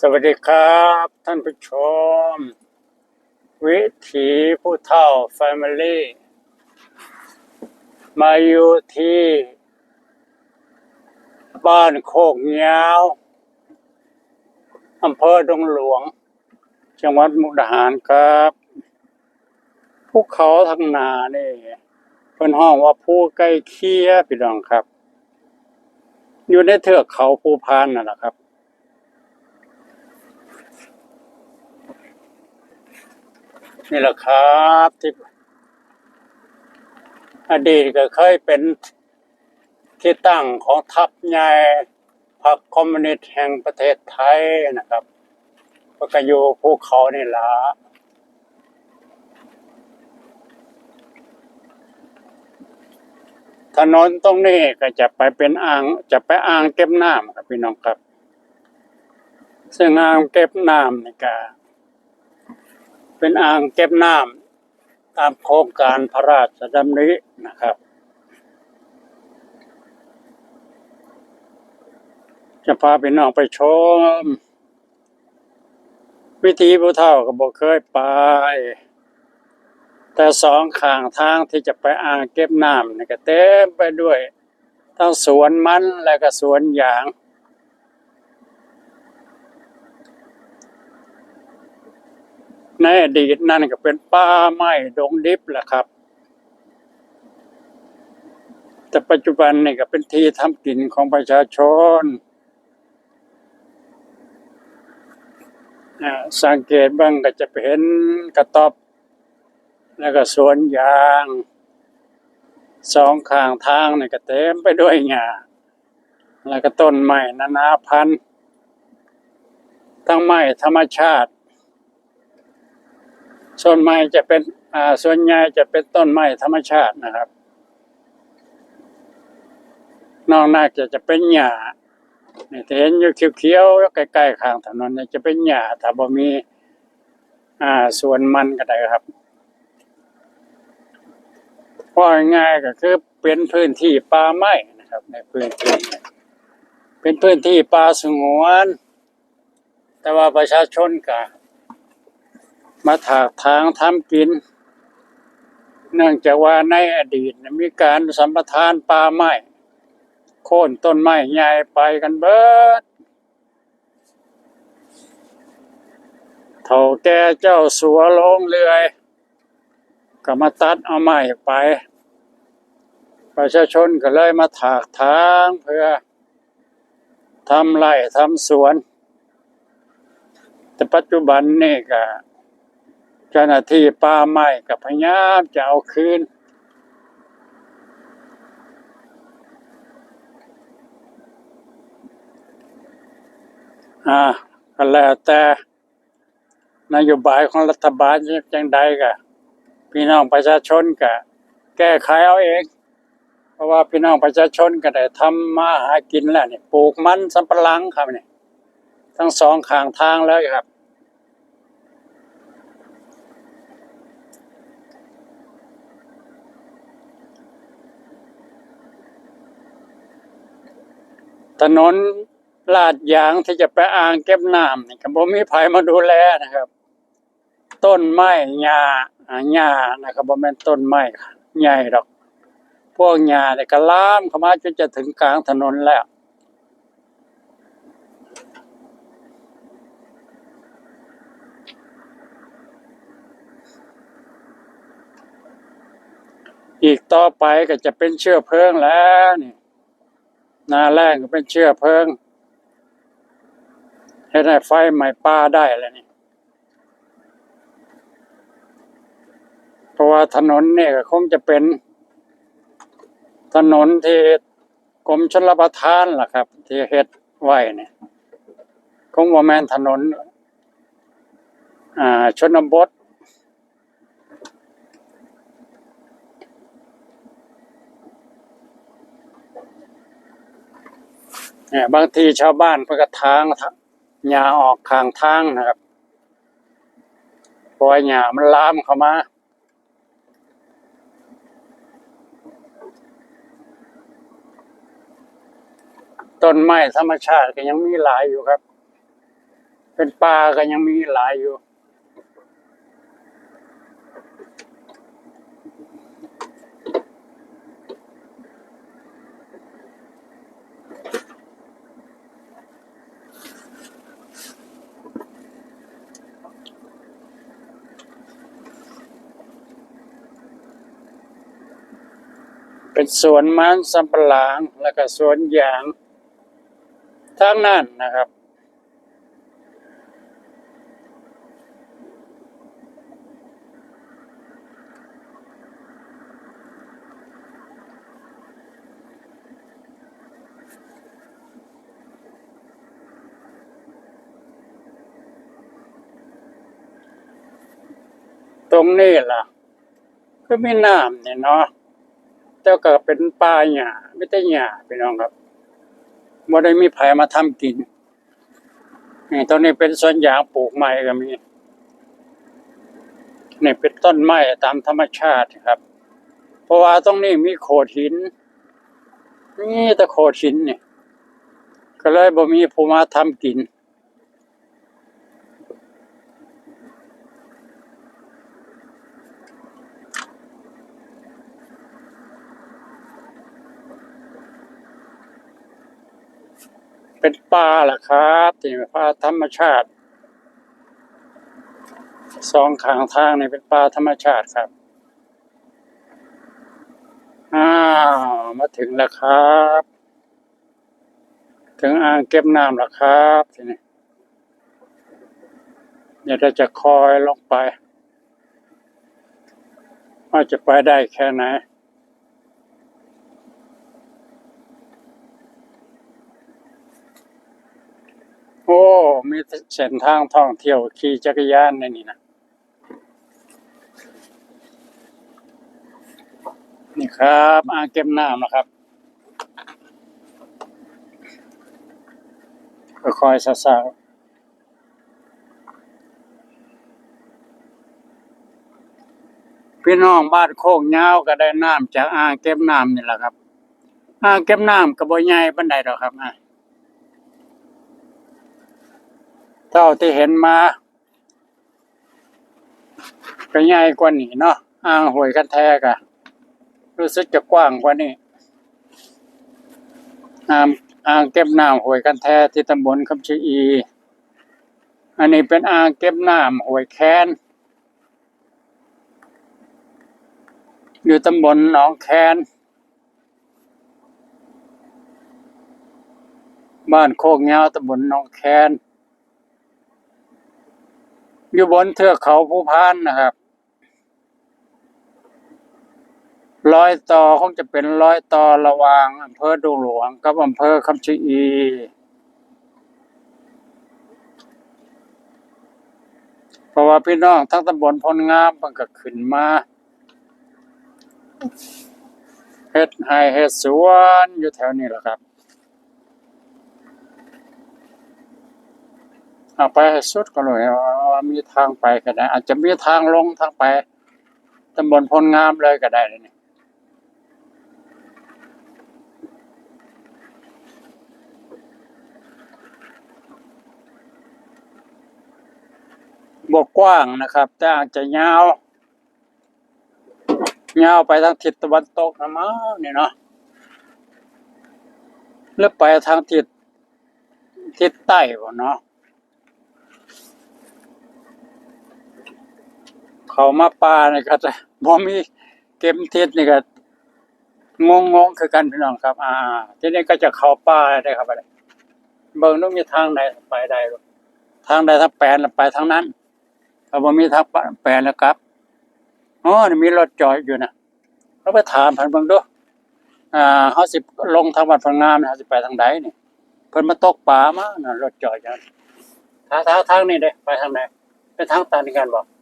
สวัสดีครับ ท่านผู้ชม วิถีผู้เฒ่า Family มาอยู่ที่ บ้านโคกเงาวอำเภอดงหลวง จังหวัดมุกดาหารครับภูเขาทางหนานี่เป็นห้องว่าผู้ใกล้เคียพี่น้องครับ อยู่ในเทือกเขาภูพานนั่นแหละครับ นี่แหละครับที่อดีตก็เคยเป็นที่ตั้งของทัพใหญ่พรรคคอมมิวนิสต์แห่งประเทศไทยนะครับก็อยู่ภูเขานี่ละถนนตรงนี้ก็จะไปเป็นอ่าง จะไปอ่างเก็บน้ำครับพี่น้องครับ ซึ่งอ่างเก็บน้ำนี่ก็ เป็นอ่างเก็บน้ำตามโครงการพระราชดำรินะครับ จะพาไปน้องไปชม วิธีผู้เฒ่าก็บอกเคยไป แต่สองข้างทางที่จะไปอ่างเก็บน้ำนี่ก็เต็มไปด้วยทั้งสวนมันและก็สวนยาง ในอดีตนั่นก็เป็นป่าไม้ดงดิบแหละครับ แต่ปัจจุบันนี่ก็เป็นที่ทำกินของประชาชนสังเกตบ้างก็จะเห็นกระต๊อบ แล้วก็สวนยาง สองข้างทางนี่ก็เต็มไปด้วยหญ้าแล้วก็ต้นไม้นานาพันธุ์ทั้งไม้ธรรมชาติ ส่วนไม้จะเป็นส่วนใหญ่จะเป็นต้นไม้ธรรมชาตินะครับ นอกนั้นจะจะเป็นหญ้านี่ที่เห็นอยู่เขียวๆใกล้ๆข้างถนนเนี่ยจะเป็นหญ้าถ้าบ่มีอ่าสวนมันก็ได้ครับว่าง่ายก็คือเป็นพื้นที่ป่าไม้นะครับ ในพื้นที่เนี่ยเป็นพื้นที่ป่าสงวน แต่ว่าประชาชนก็ มาถากทางทำกิน เนื่องจากว่าในอดีตมีการสัมปทานป่าไม้โค่นต้นไม้ใหญ่ไปกันเบิดเท่าแก่เจ้าสัวลงเรือยก็มาตัดเอาไม้ไป ประชาชนก็เลยมาถากทางเพื่อทำไร่ทำสวน แต่ปัจจุบันนี่ก็ เจ้าหน้าที่ป่าไม้กับพยามจะเอาคืน อ่าก็แล้วแต่นโยบายของรัฐบาลจังใดก็พี่น้องประชาชนก็แก้ไขเอาเอง เพราะว่าพี่น้องประชาชนก็ได้ทำมาหากินแล้วนี่ปลูกมันสำปะหลังครับนี่ทั้งสองข้างทางเลยครับ ถนนลาดยางที่จะไปอ่างเก็บน้ำนี่ก็บ่มีไผมาดูแลนะครับ ต้นไม้หญ้าอ่าหญ้านะครับบ่แม่นต้นไม้ใหญ่ดอก พวกหญ้าเนี่ยก็ลามเข้ามาจนจะถึงกลางถนนแล้วอีกต่อไปก็จะเป็นเชื้อเพลิงแล้วนี่ หนาแรงก็เป็นเชื้อเพลิงให้ได้ไฟไหม้ป่าได้แล้วนี่เพราะว่าถนนเนี่ยก็คงจะเป็น ถนนที่กรมชลประทานล่ะครับ ที่เฮ็ดไว้เนี่ยคงว่าแม่นถนน อ่าชนบท เนี่ยบางทีชาวบ้านเพื่อก็ทางหญ้าออกข้างทางนะครับเพราะว่าหญ้ามันลามเข้ามาต้นไม้ธรรมชาติก็ยังมีหลายอยู่ครับ เป็นป่าก็ยังมีหลายอยู่ เป็นสวนมันสำปะหลังแล้วก็สวนยางทั้งนั้นนะครับ ตรงนี้ล่ะ ก็ไมีน้ำเนี่ยเนาะ แต่ก็เป็นป่าหญ้าไม่ได้หญ้าพี่น้องครับบ่ได้มีไผมาทำกินนี่ตรงนี้เป็นสวนยางปลูกไม้ก็มีนี่เป็นต้นไม้ตามธรรมชาติครับ เพราะว่าตรงนี้มีโขดหินนี่แต่โขดหินเนี่ยก็เลยบ่มีผู้มาทำกิน เป็นป่าล่ะครับที่เป็นป่าธรรมชาติสองข้างทางนี่เป็นป่าธรรมชาติครับอ้าวมาถึงแล้วครับ ถึงอ่างเก็บน้ำแล้วครับทีนี้เดี๋ยวเราจะคอยลงไปว่าจะไปได้แค่ไหน โอ้ มีเส้นทางท่องเที่ยวขี่จักรยานในนี่นะนี่ครับอ่างเก็บน้ำนะครับคอยสาวๆพี่น้องบ้านโคกยาก็ได้น้ำจากอ่างเก็บน้ำนี่แหละครับ อ่างเก็บน้ำก็บ่ใหญ่ปานใดดอกครับอะ เท่าที่เห็นมาก็ใหญ่กว่านี้เนาะอ่างหวยกันแท้กะรู้สึกจะกว้างกว่านี้อ่างอ่างเก็บน้ำหวยกันแท้ที่ตำบลคำชะอี อันนี้เป็นอ่างเก็บน้ำหวยแคนอยู่ตำบลหนองแคนบ้านโคกเงาตำบลหนองแคน อยู่บนเทือกเขาภูพานนะครับ รอยต่อคงจะเป็นรอยต่อระหว่างอำเภอดงหลวงกับอำเภอคำชะอีเพราะว่าพี่น้องทั้งตำบลพลงามมันก็ขึ้นมาเฮ็ดไห้เฮ็ดสวนอยู่แถวนี้แหละครับเอาไปให้สุดก็เลยว่า มีทางไปก็ได้ อาจจะมีทางลงทางไปตำบลพลงามเลยก็ได้เลยนี่บกกว้างนะครับ แต่อาจจะยาวยาวไปทางทิศตะวันตกนะมั้งนี่ยเนาะหรือไปทางทิศทิศใต้บ่เนาะ เขามาป่านี่ก็จะบ่มีเก็มทิศนี่ก็งงงๆคือกันพี่น้องครับ อ่า ทีนี้ก็จะเข้าป่าได้ครับอะไรเบิ่งต้องมีทางไหนไปได้หรอทางใดทางแปลนไปทางนั้นถ้าบ่มีทางแปลนแล้วครับอ๋อนี่มีรถจอดอยู่นะเราไปถามเพิ่นเบิ่งดูอ่าเฮาสิลงทางวัดพังงามนะเฮาสิไปทางใดนี่เพิ่นมาตกปลามาน่ะรถจอดอยู่นั่นทางทางทางนี้เด้ไปทางไหนไปทางตันกันบอ่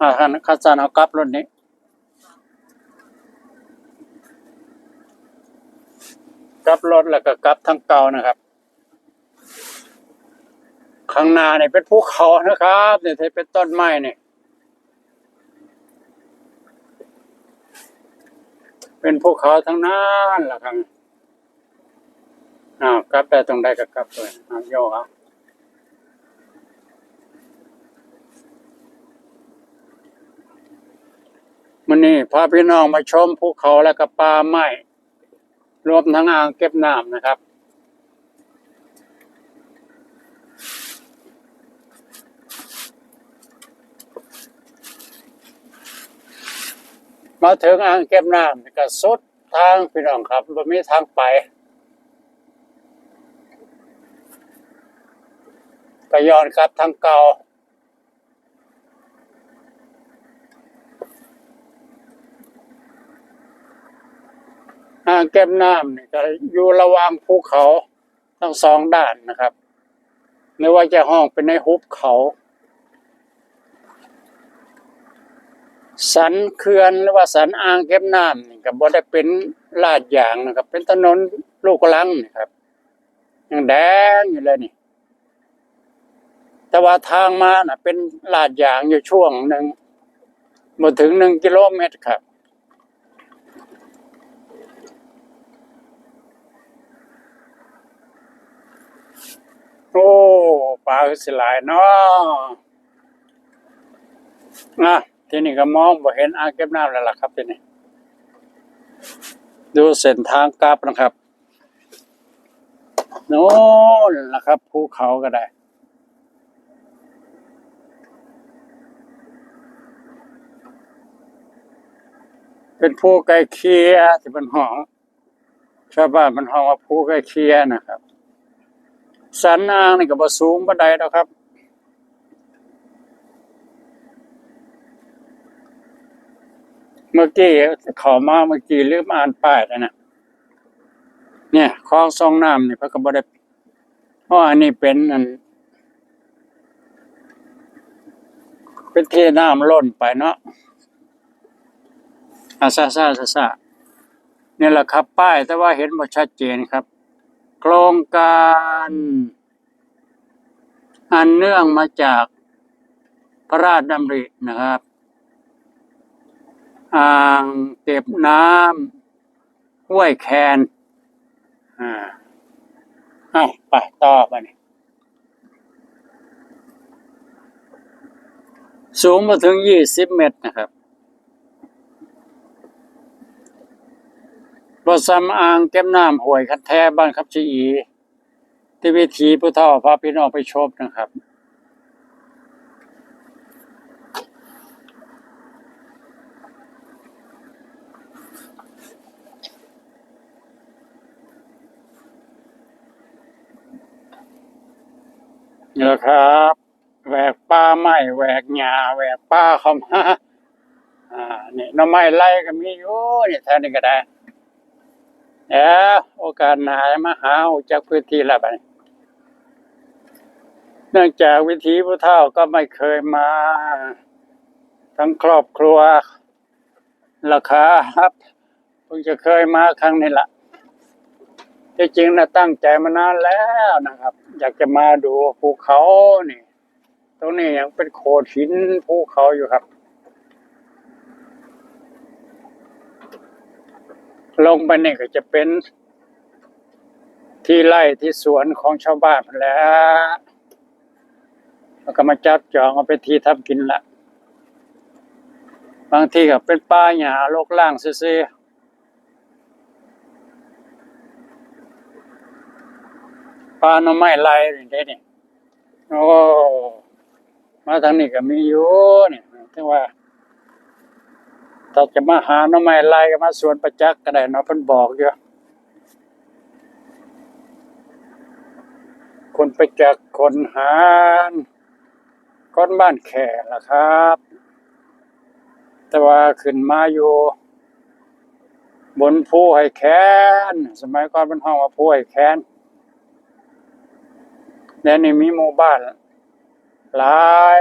อาคันคันซานเอากลับรถนี้ กับรถแล้วก็กับทางเก่านะครับ ข้างหน้านี่ยเป็นภูเขานะครับเนี่ยที่เป็นต้นไม้เนี่ยเป็นภูเขาทั้งนั้นแหละครับอ้าวกลับได้ตรงใดก็กลับเลยอ้าวโยกอะ มันนี่พาพี่น้องมาชมภูเขาและก็ป่าไม้รวมทั้งอ่างเก็บน้ำนะครับ มาถึงอ่างเก็บน้ำก็สุดทางพี่น้องครับบ่มีทางไปก็ย้อนกลับทางเก่าางเก็บน้ำนี่ก็อยู่ระหว่างภูเขาทั้งสองด้านนะครับ ไม่ว่าจะห้องเป็นในหุบเขา สันเขื่อนหรือว่าสันอ่างเก็บน้ำนี่ก็บ่ได้เป็นลาดยางนะครับ เป็นถนนลูกลังนะครับยังแดงอยู่เลยนี่ แต่ว่าทางมาน่ะ เป็นลาดยางอยู่ช่วงหนึ่งมาถึงหนึ่งกิโลเมตรครับ โอ้ปลาคือสิหลายเนาะนะที่นี้ก็มองบ่เห็นอ่างเก็บน้ำแล้วล่ะครับที่นี้ดูเส้นทางกลับนะครับโน่นนะครับภูเขาก็ได้เป็นภูไกลเคียที่เป็นหองชาวบ้านมันหองว่าภูไกลเคียนะครับ สันอ่างนี่ก็บ่สูงบ่ใดดอกครับ เมื่อกี้เขามาเมื่อกี้ลืมอ่านป้ายแล้วนะเนี่ยคลองซองน้ำนี่พิ่นก็บ่ได้เพราะอันนี้เป็นอันเป็นเทน้ำล้นไปเนาะอาซาซาซาซาเนี่ยแหละครับป้ายแต่ว่าเห็นบ่ชัดเจนครับ ครงการ อันเนื่องมาจากพระราชดำรินะครับ อ่างเก็บน้ำห้วยแคนอ่าเอาไปต่อไปนี่สูงมาถึงยี่สิบเมตรนะครับ รถสำอ่างเก็บน้ำห้วยคันแท้บ้านครับชีอีที่วิถีผู้เฒ่าพาพี่น้องไปชมนะครับนี่แหละครับแหวกป่าไม้แหวกหญ้าแหวกป่าเข้ามาอ่าเนี่หน่อไม้ไล่ก็มีอยู่เนี่ยแถวนี้ก็ได้ เดี๋ยวโอกาสหน้ามาหาเอาจากพื้นที่ละบันเนื่องจากวิถีผู้เฒ่าก็ไม่เคยมา ทั้งครอบครัวราคาครับเพิ่งจะเคยมาครั้งนี้ละที่จริงนะตั้งใจมานานแล้วนะครับ อยากจะมาดูภูเขานี่ ตรงนี้ยังเป็นโขดหินภูเขาอยู่ครับ ลงไปนี่ก็จะเป็นที่ไร่ที่สวนของชาวบ้านแล้วแล้วก็มาจับจองเอาไปที่ทำกินละบางทีก็เป็นป่าหญ้าโลกล่างซื่อปลาน่อไม้ลายนี่เด้นี่โอ้มาทางนี้ก็มีอยู่นี่ถึงว่า ถ้าจะมาหาหน่อไม้ลายก็มาสวนประจักษ์ก็ได้เนาะเพิ่นบอกอยู่คนประจักษ์คนหารคนบ้านแข่ล่ะครับ แต่ว่าขึ้นมาอยู่ บนภูไห้แค้น สมัยก่อนเป็นห้องว่าภูไห้แค้นแล้วนี่มีหมู่บ้านหลาย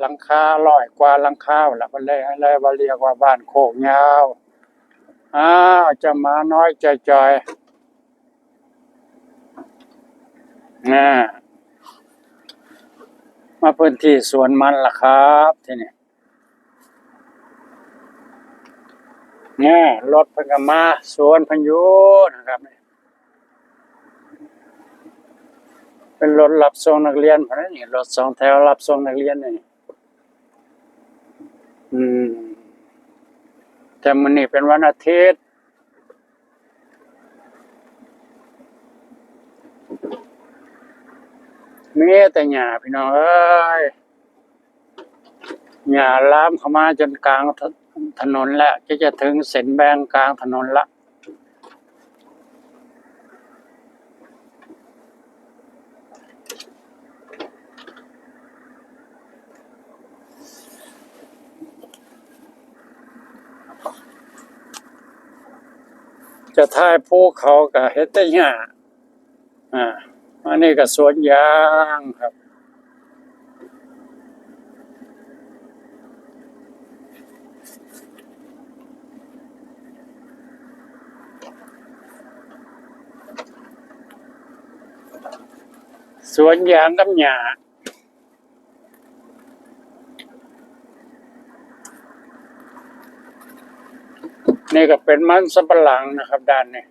หลังคาร้อยกว่าหลังคาแล้วมันเลยอะไรว่าเรียกว่าบ้านโคกยาวอ้าวจะมาน้อยใจจอยน่ามาพื้นที่สวนมันล่ะครับที่นี่เนี่ยรถพิ่งก็มาสวนพันยูนะครับเป็นรถรับส่งนักเรียนเพราะนั้นนี่รถสองแถวรับส่งนักเรียนนี่ อืม แต่มันนี่เป็นวันอาทิตย์ มีแต่หญ้าพี่น้องเอ้ยหญ้าล้ามเข้ามาจนกลางถถนนแล้วจะจะถึงเส้นแบ่งกลางถนนละ จะถ่ายภูเขากับเฮดแต่หญ้าอ่าอันนี้ก็สวนยางครับ สวนยางกับหญ้า นี่ก็เป็นมันสำปะหลังนะครับด้านนี้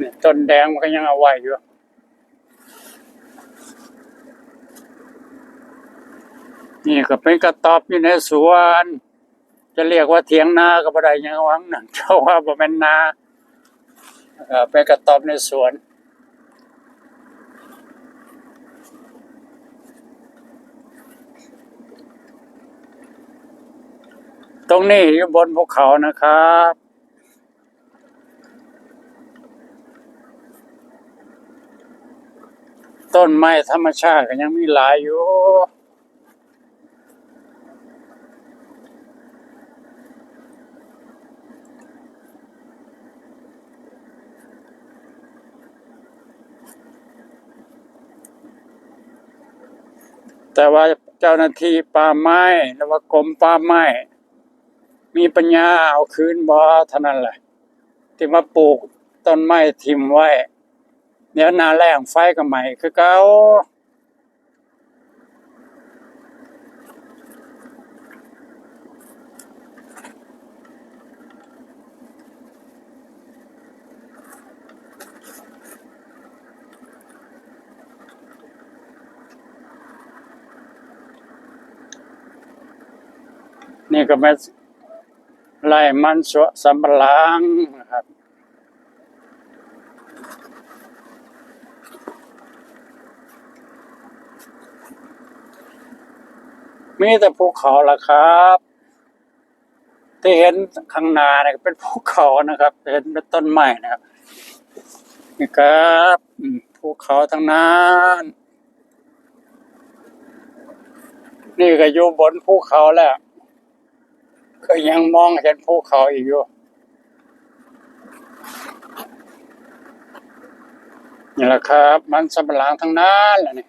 นี่ต้นแดงมันก็ยังเอาไว้อยู่นี่ก็เป็นกระตอบอยู่ในสวน จะเรียกว่าเถียงนาก็บ่ได้ยังหวังนั่นเพราะว่าบ่แม่นนาเอ่อเป็นกระตอบในสวน รงนี้อยู่บนภูเขานะครับต้นไม้ธรรมชาติก็ยังมีหลายอยู่ แต่ว่าเจ้าหน้าที่ป่าไม้หรือว่ากรมป่าไม้ มีปัญญาเอาคืนบ่เท่านั้นแหละ ที่มาปลูกต้นไม้ทิมไว้ เดี๋ยวนาแรงไฟก็ใหม่คือเก่านี่ก็เป็น ไล่มันสวสำปะหลังนะครับ มีแต่ภูเขาละครับ ที่เห็นข้างหน้าเนี่ยเป็นภูเขานะครับ เห็นเป็นต้นไม้นะครับนี่ครับภูเขาทั้งนั้นนี่ก็อยู่บนภูเขาแล้ว ก็ยังมองเห็นภูเขาอีกอยู่นี่แหละครับ มันสำปะหลังทั้งนั้นแหละนี่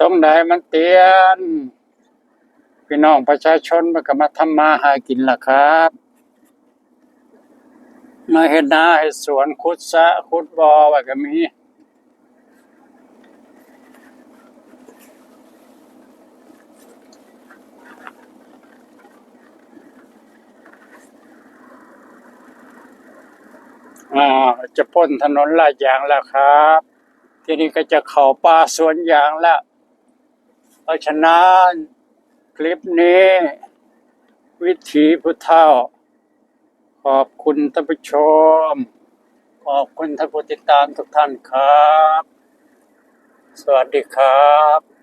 ตรงไหนมันเตียน พี่น้องประชาชนมันก็มาทำมาหากินล่ะครับ มาเห็นนาเห็นสวนขุดสะขุดบ่อไว้ก็มีอ่าจะพ้นถนนลาดยางแล้วครับ ทีนี้ก็จะเข้าป่าสวนยางแล้ว เพราะฉะนั้น คลิปนี้ วิถีพุทธาขอบคุณท่านผู้ชม ขอบคุณท่านผู้ติดตามทุกท่านครับ สวัสดีครับ